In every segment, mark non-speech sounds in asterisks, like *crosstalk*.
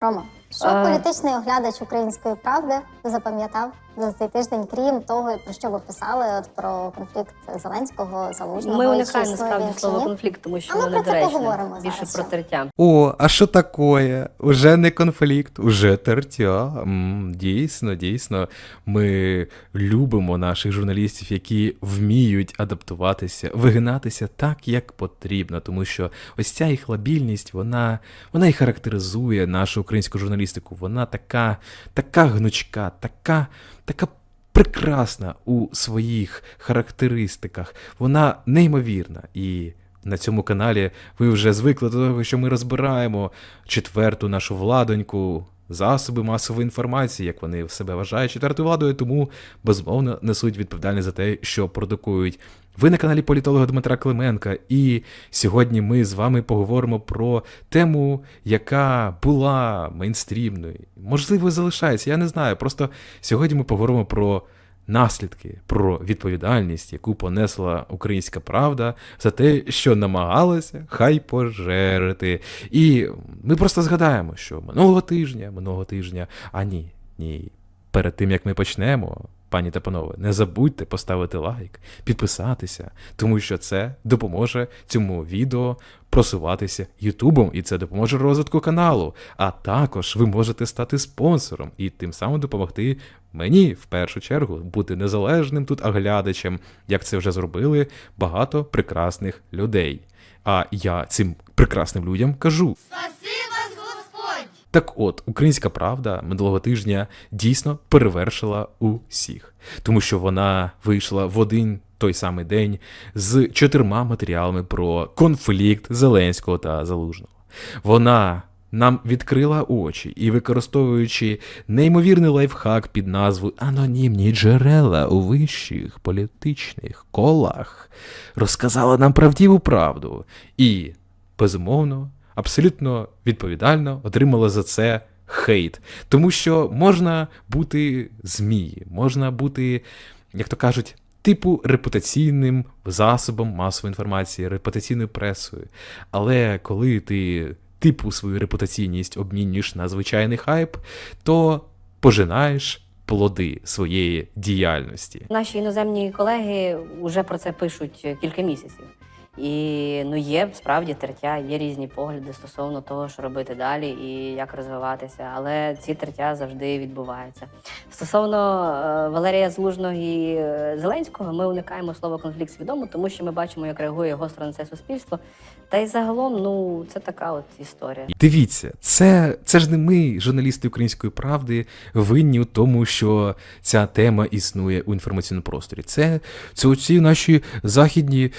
Рома, що Е. політичний оглядач української правди запам'ятав за цей тиждень, крім того, про що ви писали, от про конфлікт Зеленського, Залужного Ми уникаємо чи слово конфлікт, тому що А ми воно про це поговоримо Більше зараз про тертя. О, а що такое? Уже не конфлікт, уже тертя. М, дійсно, дійсно. Ми любимо наших журналістів, які вміють адаптуватися, вигинатися так, як потрібно, тому що ось ця їх лабільність, вона, вона і характеризує нашу українську журналістику. Вона така, така гнучка, така, така прекрасна у своїх характеристиках. Вона неймовірна. І на цьому каналі ви вже звикли до того, що ми розбираємо четверту нашу владоньку, засоби масової інформації, як вони в себе вважають четвертою владою, тому безумовно несуть відповідальність за те, що продукують. Ви на каналі політолога Дмитра Клименка, і сьогодні ми з вами поговоримо про тему, яка була мейнстрімною. Можливо, залишається, я не знаю. Просто сьогодні ми поговоримо про наслідки, про відповідальність, яку понесла українська правда за те, що намагалася хай пожерити. І ми просто згадаємо, що минулого тижня, минулого тижня, а ні, ні. Перед тим як ми почнемо, пані та панове, не забудьте поставити лайк, підписатися, тому що це допоможе цьому відео просуватися Ютубом, і це допоможе розвитку каналу. А також ви можете стати спонсором і тим самим допомогти мені в першу чергу бути незалежним тут оглядачем, як це вже зробили багато прекрасних людей. А я цим прекрасним людям кажу. Так от, українська правда минулого тижня дійсно перевершила усіх, тому що вона вийшла в один той самий день з чотирма матеріалами про конфлікт Зеленського та Залужного. Вона нам відкрила очі і, використовуючи неймовірний лайфхак під назвою Анонімні джерела у вищих політичних колах, розказала нам правдиву правду і, безумовно, абсолютно відповідально отримала за це хейт. Тому що можна бути змії, можна бути, як то кажуть, типу репутаційним засобом масової інформації, репутаційною пресою. Але коли ти типу свою репутаційність обмінюєш на звичайний хайп, то пожинаєш плоди своєї діяльності. Наші іноземні колеги вже про це пишуть кілька місяців. І ну є справді тертя, є різні погляди стосовно того, що робити далі і як розвиватися. Але ці тертя завжди відбуваються. Стосовно е, Валерія Злужного і е, Зеленського, ми уникаємо слова конфлікт свідомо, тому що ми бачимо, як реагує гостро на це суспільство. Та й загалом, ну це така от історія. Дивіться, це, це ж не ми, журналісти української правди, винні у тому, що ця тема існує у інформаційному просторі. Це, це оці наші західні е,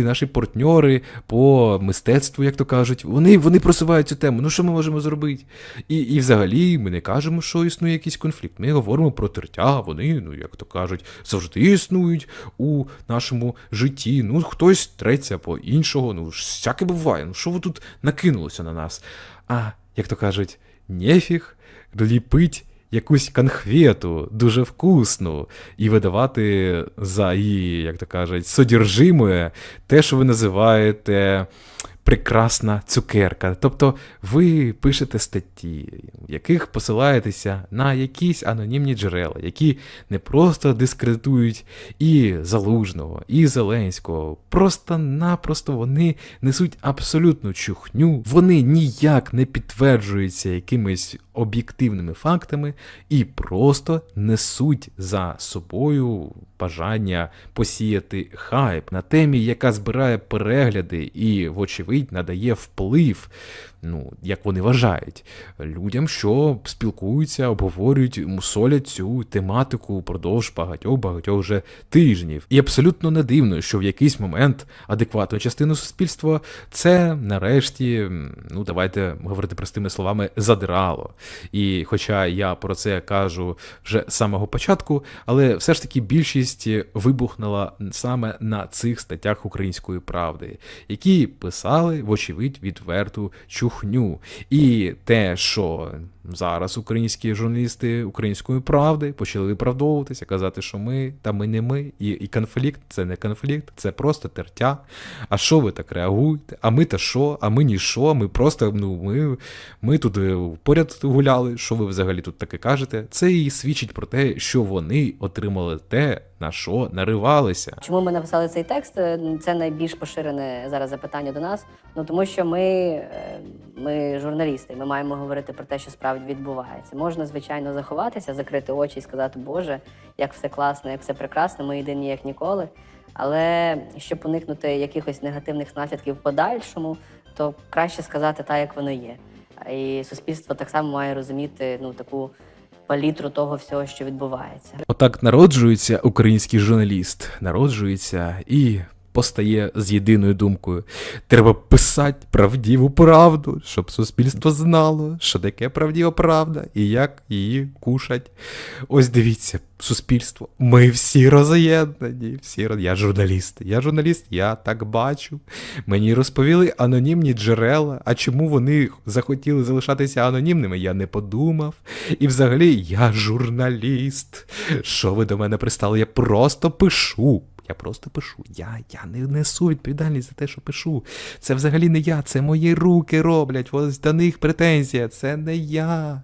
журналісти, наші партньори по мистецтву, як то кажуть. Вони, вони просувають цю тему. Ну що ми можемо зробити? І, і взагалі ми не кажемо, що існує якийсь конфлікт. Ми говоримо про тертя, вони, ну як то кажуть, завжди існують у нашому житті. Ну, хтось треться по іншого. Ну, всяке буває. Ну що ви тут накинулося на нас? А, як то кажуть, нефіг ліпить якусь конхвету дуже вкусну і видавати за її, як то кажуть, содержимое те, що ви називаєте прекрасна цукерка. Тобто ви пишете статті, в яких посилаєтеся на якісь анонімні джерела, які не просто дискредитують і Залужного, і Зеленського. Просто-напросто вони несуть абсолютну чухню, вони ніяк не підтверджуються якимись об'єктивними фактами і просто несуть за собою бажання посіяти хайп на темі, яка збирає перегляди і, вочевидь, надає вплив, ну, як вони вважають, людям, що спілкуються, обговорюють, мусолять цю тематику впродовж багатьох-багатьох вже тижнів. І абсолютно не дивно, що в якийсь момент адекватну частину суспільства це нарешті, ну давайте говорити простими словами, задирало. І хоча я про це кажу вже з самого початку, але все ж таки більшість вибухнула саме на цих статтях української правди, які писали, вочевидь, відверту чухню. Чухню. І те, що зараз українські журналісти української правди почали виправдовуватися, казати, що ми та ми не ми, і, і конфлікт це не конфлікт, це просто тертя. А що ви так реагуєте? А ми та що? А ми ні що? Ми просто ну ми, ми тут е, поряд гуляли. Що ви взагалі тут таке кажете? Це і свідчить про те, що вони отримали те, на що наривалися. Чому ми написали цей текст? Е, Це найбільш поширене зараз запитання до нас. Ну тому що ми, е, ми журналісти, ми маємо говорити про те, що справді відбувається. Можна, звичайно, заховатися, закрити очі і сказати, Боже, як все класно, як все прекрасно, ми єдині як ніколи. Але щоб уникнути якихось негативних наслідків в подальшому, то краще сказати так, як воно є. І суспільство так само має розуміти ну таку палітру того всього, що відбувається. Отак народжується український журналіст, народжується і постає з єдиною думкою. Треба писати правдиву правду, щоб суспільство знало, що таке правдива правда і як її кушать. Ось дивіться, суспільство. Ми всі роз'єднані. Всі роз... Я журналіст. Я журналіст, я так бачу. Мені розповіли анонімні джерела. А чому вони захотіли залишатися анонімними, я не подумав. І взагалі я журналіст. Що ви до мене пристали? Я просто пишу. Я просто пишу. Я, я не несу відповідальність за те, що пишу. Це взагалі не я, це мої руки роблять. Ось до них претензія, це не я.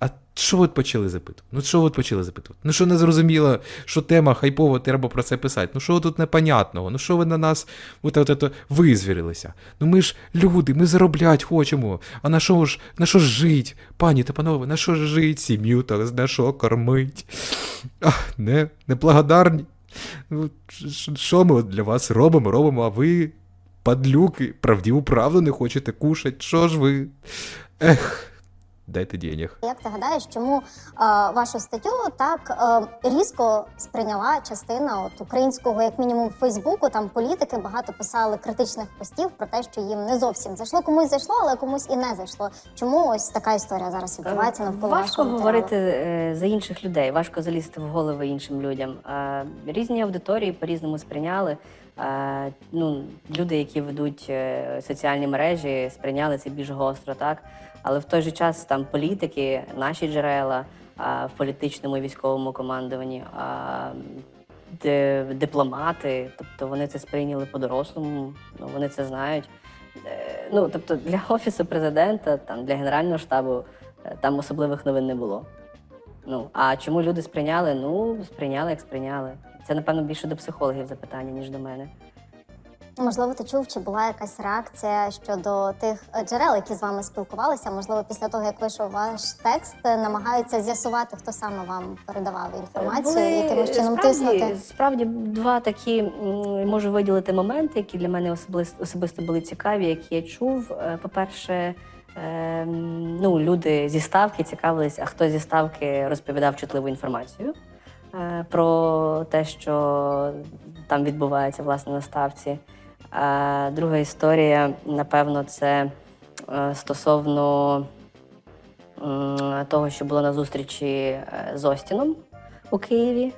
А що ви почали запитувати? Ну що ви почали запитувати? Ну що не зрозуміло, що тема хайпова, треба про це писати. Ну що тут непонятного? Ну що ви на нас от, от, от, визвірилися? Ну ми ж люди, ми зароблять хочемо. А на що ж на що ж жить? Пані та панове, на що ж жить? Сім'ю та на що кормить? Ах, не, неблагодарні. Ну, Що ми для вас робимо? Робимо, а ви, падлюки, правдиву правду не хочете кушать. Що ж ви? Ех, дайте денег. Як ти гадаєш, чому е, вашу статтю так е, різко сприйняла частина от українського, як мінімум, Фейсбуку? Там політики багато писали критичних постів про те, що їм не зовсім зайшло. Комусь зайшло, але комусь і не зайшло. Чому ось така історія зараз відбувається навколо Важко говорити е, за інших людей, важко залізти в голови іншим людям. Е, Різні аудиторії по-різному сприйняли. Ну, люди, які ведуть е, соціальні мережі, сприйняли це більш гостро, так. Але в той же час там політики, наші джерела в політичному і військовому командуванні, дипломати, тобто вони це сприйняли по-дорослому, ну, вони це знають. Е, Ну, тобто для офісу президента, там для генерального штабу е, там особливих новин не було. Ну а чому люди сприйняли? Ну, сприйняли, як сприйняли. Це, напевно, більше до психологів запитання, ніж до мене. Можливо, ти чув, чи була якась реакція щодо тих е, джерел, які з вами спілкувалися? Можливо, після того, як вийшов ваш текст, е, намагаються з'ясувати, хто саме вам передавав інформацію, Були, якимось чином справді, тиснути. Справді, два такі можу виділити моменти, які для мене особисто, особисто були цікаві, які я чув. Е, По-перше, е, ну, люди зі ставки цікавились, а хто зі ставки розповідав чутливу інформацію е, про те, що там відбувається власне на ставці. А друга історія, напевно, це е, стосовно того, що було на зустрічі е, з Остіном у Києві.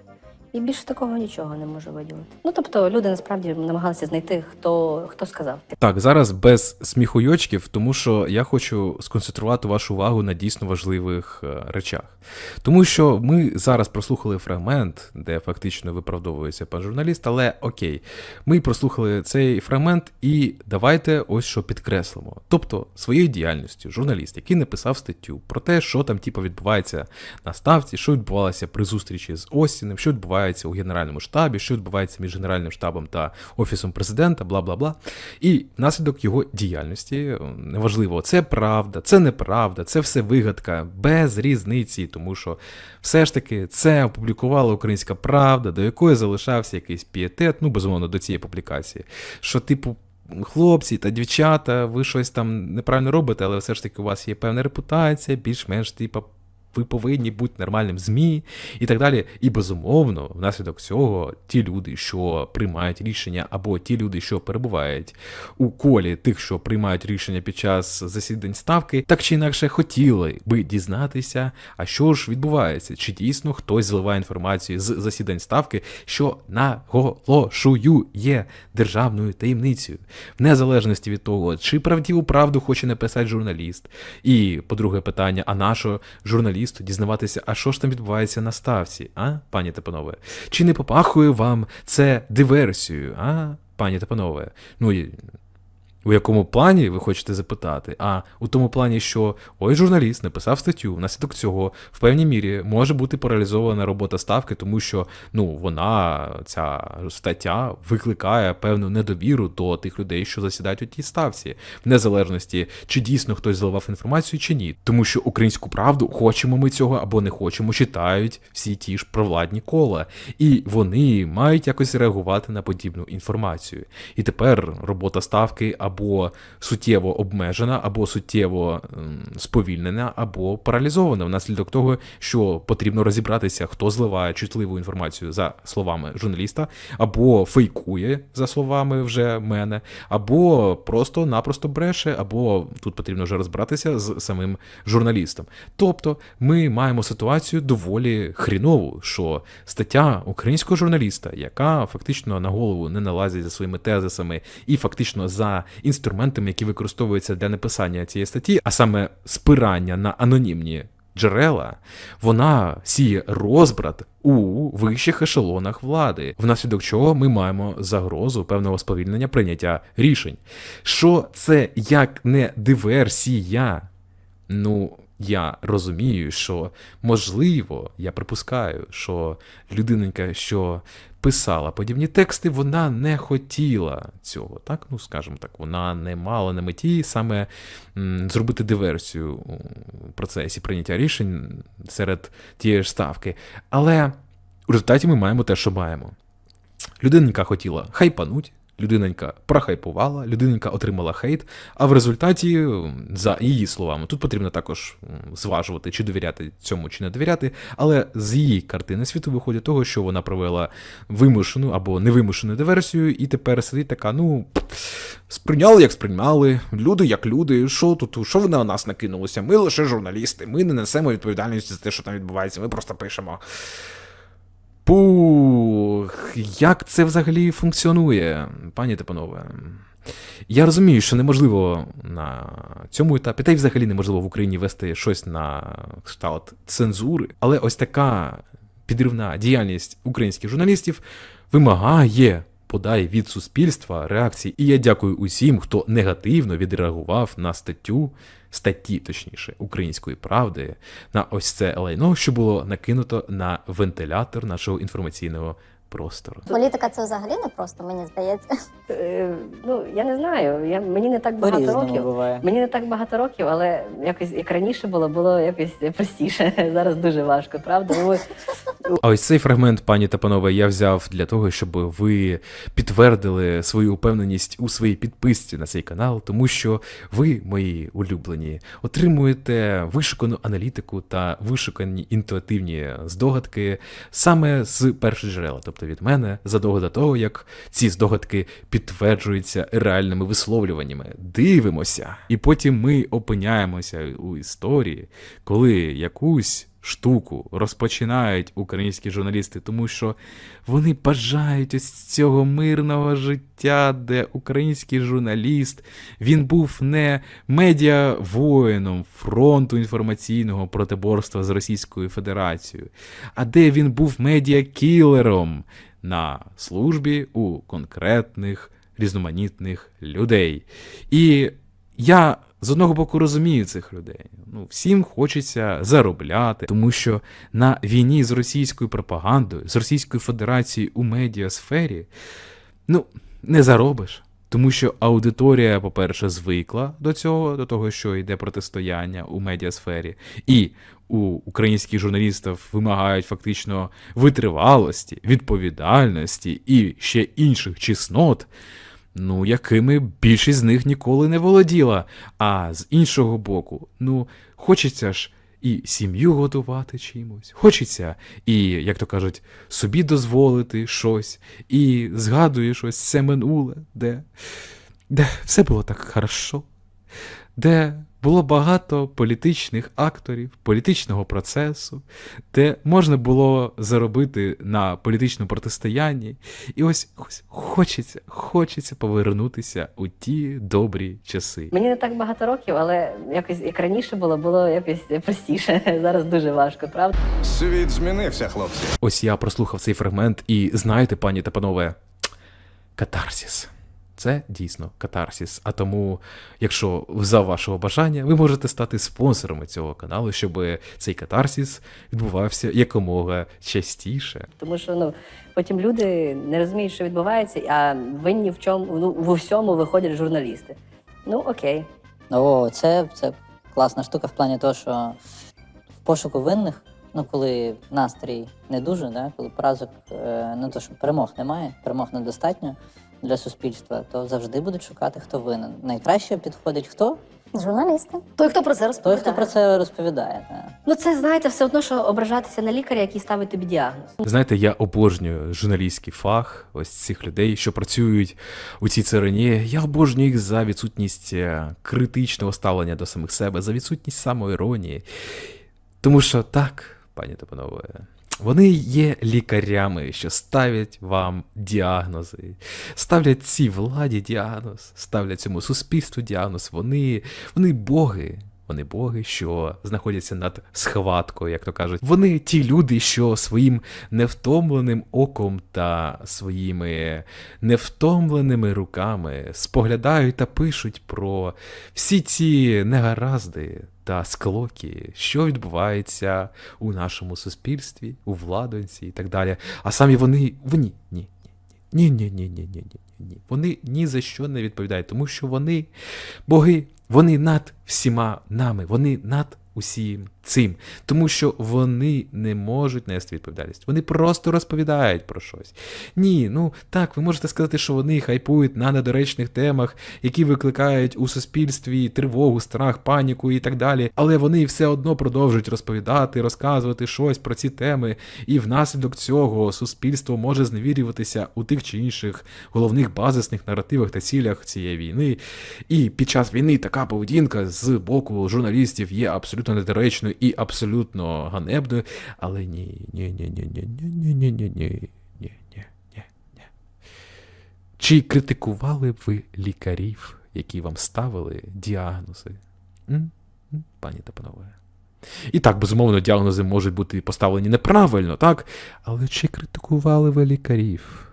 І більше такого нічого не можу виділити. Ну тобто люди насправді намагалися знайти, хто, хто сказав. Так, зараз без сміхуйочків, тому що я хочу сконцентрувати вашу увагу на дійсно важливих е, речах. Тому що ми зараз прослухали фрагмент, де фактично виправдовується пан журналіст, але окей, ми прослухали цей фрагмент, і давайте ось що підкреслимо. Тобто, своєю діяльністю журналіст, який написав статтю про те, що там типу, відбувається на ставці, що відбувалося при зустрічі з Остіним, що відбувається у генеральному штабі, що відбувається між генеральним штабом та офісом президента, бла бла бла. І внаслідок його діяльності, неважливо, це правда, це неправда, це все вигадка, без різниці, тому що все ж таки це опублікувала українська правда, до якої залишався якийсь пієтет, ну безумовно, до цієї публікації. Що, типу, хлопці та дівчата, ви щось там неправильно робите, але все ж таки у вас є певна репутація, більш-менш, типу, ви повинні бути нормальним ЗМІ і так далі. І безумовно, внаслідок цього ті люди, що приймають рішення, або ті люди, що перебувають у колі тих, що приймають рішення під час засідань ставки, так чи інакше хотіли би дізнатися, а що ж відбувається, чи дійсно хтось зливає інформацію з засідань ставки, що наголошую є державною таємницею, в незалежності від того, чи правдиву правду хоче написати журналіст. І по-друге, питання: а нашого журналісту дізнаватися, а що ж там відбувається на ставці, а, пані та панове? Чи не попахує вам це диверсією, а, пані та панове? Ну у якому плані ви хочете запитати? А у тому плані, що ой, журналіст написав статтю, внаслідок цього в певній мірі може бути паралізована робота ставки, тому що ну вона ця стаття викликає певну недовіру до тих людей, що засідають у тій ставці, в незалежності чи дійсно хтось зливав інформацію чи ні. Тому що українську правду хочемо ми цього або не хочемо, читають всі ті ж провладні кола, і вони мають якось реагувати на подібну інформацію. І тепер робота ставки або суттєво обмежена, або суттєво ем, сповільнена, або паралізована внаслідок того, що потрібно розібратися, хто зливає чутливу інформацію за словами журналіста, або фейкує за словами вже мене, або просто-напросто бреше, або тут потрібно вже розбиратися з самим журналістом. Тобто ми маємо ситуацію доволі хрінову, що стаття українського журналіста, яка фактично на голову не налазить за своїми тезисами, і фактично за інструментами, які використовуються для написання цієї статті, а саме спирання на анонімні джерела, вона сіє розбрат у вищих ешелонах влади, внаслідок чого ми маємо загрозу певного сповільнення прийняття рішень. Що це як не диверсія? Ну, я розумію, що можливо, я припускаю, що людиненька, що писала подібні тексти, вона не хотіла цього. Так, ну скажімо так, вона не мала на меті саме зробити диверсію у процесі прийняття рішень серед тієї ж ставки. Але у результаті ми маємо те, що маємо. Людиненька хотіла хайпануть, людиненька прохайпувала, людиненька отримала хейт, а в результаті, за її словами, тут потрібно також зважувати, чи довіряти цьому, чи не довіряти, але з її картини світу виходить того, що вона провела вимушену або невимушену диверсію, і тепер сидить така, ну. Сприйняли, як сприймали, люди як люди. Що тут, що ви на нас накинулися? Ми лише журналісти, ми не несемо відповідальності за те, що там відбувається, ми просто пишемо. Пух, як це взагалі функціонує, пані та панове? Я розумію, що неможливо на цьому етапі, та й взагалі неможливо в Україні вести щось на кшталт цензури, але ось така підривна діяльність українських журналістів вимагає подай від суспільства реакції. І я дякую усім, хто негативно відреагував на статтю, статті, точніше, української правди, на ось це лайно, що було накинуто на вентилятор нашого інформаційного простору. Політика це взагалі не просто, мені здається. Е, ну, я не знаю. Я, мені не так багато По-різному років. буває. Мені не так багато років, але якось як раніше було, було якось простіше. *laughs* Зараз дуже важко, правда? А ось цей фрагмент, пані та панове, я взяв для того, щоб ви підтвердили свою упевненість у своїй підписці на цей канал, тому що ви, мої улюблені, отримуєте вишукану аналітику та вишукані інтуїтивні здогадки саме з перших джерел, тобто від мене, задовго до того, як ці здогадки підтверджуються реальними висловлюваннями. Дивимося, і потім ми опиняємося у історії, коли якусь штуку розпочинають українські журналісти, тому що вони бажають ось цього мирного життя, де український журналіст він був не медіа-воїном фронту інформаційного протиборства з Російською Федерацією, а де він був медіа-кілером на службі у конкретних різноманітних людей. І я з одного боку розумію цих людей. Ну, всім хочеться заробляти, тому що на війні з російською пропагандою, з Російською Федерацією у медіасфері, ну, не заробиш. Тому що аудиторія, по-перше, звикла до цього, до того, що йде протистояння у медіасфері, і у українських журналістів вимагають фактично витривалості, відповідальності і ще інших чеснот, ну, якими більшість з них ніколи не володіла. А з іншого боку, ну, хочеться ж і сім'ю годувати чимось. Хочеться і, як то кажуть, собі дозволити щось, і згадує щось це минуле, де, де все було так хорошо, де було багато політичних акторів, політичного процесу, де можна було заробити на політичному протистоянні. І ось, ось хочеться, хочеться повернутися у ті добрі часи. Мені не так багато років, але якось як раніше було, було якось простіше. *laughs* Зараз дуже важко, правда? Світ змінився, хлопці. Ось я прослухав цей фрагмент, і знаєте, пані та панове, катарсіс. Це дійсно катарсіс. А тому, якщо за вашого бажання, ви можете стати спонсорами цього каналу, щоб цей катарсіс відбувався якомога частіше. Тому що ну потім люди не розуміють, що відбувається, а винні в чому ну в усьому виходять журналісти. Ну окей. О, це, це класна штука в плані того, що в пошуку винних, ну коли настрій не дуже, да, коли поразок е, не то, що перемог немає, перемог недостатньо для суспільства, то завжди будуть шукати, хто винен. Найкраще підходить хто? Журналісти. Той, хто про це Той, хто про це розповідає. Да. Ну це знаєте, все одно, що ображатися на лікаря, який ставить тобі діагноз. Знаєте, я обожнюю журналістський фах, ось цих людей, що працюють у цій царині. Я обожнюю їх за відсутність е, критичного ставлення до самих себе, за відсутність самоіронії. Тому що так, пані та панове, вони є лікарями, що ставлять вам діагнози, ставлять цій владі діагноз, ставлять цьому суспільству діагноз. Вони, вони боги. Вони боги, що знаходяться над схваткою, як то кажуть. Вони ті люди, що своїм невтомленим оком та своїми невтомленими руками споглядають та пишуть про всі ці негаразди та склоки, що відбувається у нашому суспільстві, у владонці і так далі. А самі вони, вони, ні, ні, ні, ні, ні, ні, ні, ні, ні. Вони ні за що не відповідають, тому що вони боги, вони над всіма нами, вони над усім цим, тому що вони не можуть нести відповідальність. Вони просто розповідають про щось. Ні, ну так, ви можете сказати, що вони хайпують на недоречних темах, які викликають у суспільстві тривогу, страх, паніку і так далі. Але вони все одно продовжують розповідати, розказувати щось про ці теми, і внаслідок цього суспільство може зневірюватися у тих чи інших головних базисних наративах та цілях цієї війни. І під час війни така поведінка з боку журналістів є абсолютно недоречною і абсолютно ганебною. Але ні, ні, ні, ні, ні, ні, ні, ні, ні, ні, ні, ні, ні. Чи критикували б ви лікарів, які вам ставили діагнози? Пані та панове. І так, безумовно, діагнози можуть бути поставлені неправильно, так? Але чи критикували ви лікарів?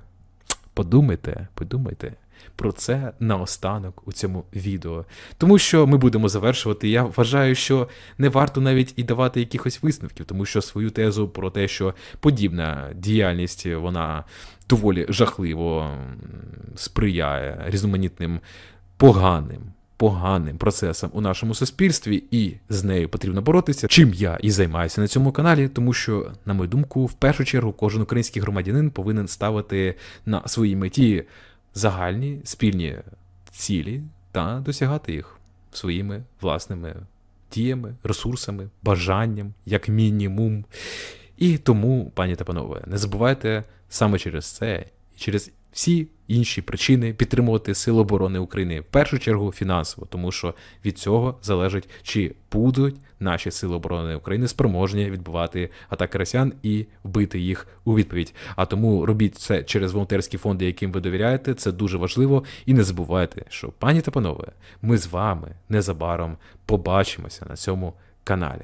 Подумайте, подумайте про це наостанок у цьому відео. Тому що ми будемо завершувати. Я вважаю, що не варто навіть і давати якихось висновків, тому що свою тезу про те, що подібна діяльність вона доволі жахливо сприяє різноманітним поганим. Поганим процесам у нашому суспільстві, і з нею потрібно боротися, чим я і займаюся на цьому каналі, тому що, на мою думку, в першу чергу кожен український громадянин повинен ставити на своїй меті загальні спільні цілі та досягати їх своїми власними діями, ресурсами, бажанням, як мінімум. І тому, пані та панове, не забувайте саме через це і через всі інші причини підтримувати Сили оборони України в першу чергу фінансово, тому що від цього залежить, чи будуть наші сили оборони України спроможні відбувати атаки росіян і вбити їх у відповідь. А тому робіть це через волонтерські фонди, яким ви довіряєте. Це дуже важливо. І не забувайте, що пані та панове, ми з вами незабаром побачимося на цьому каналі.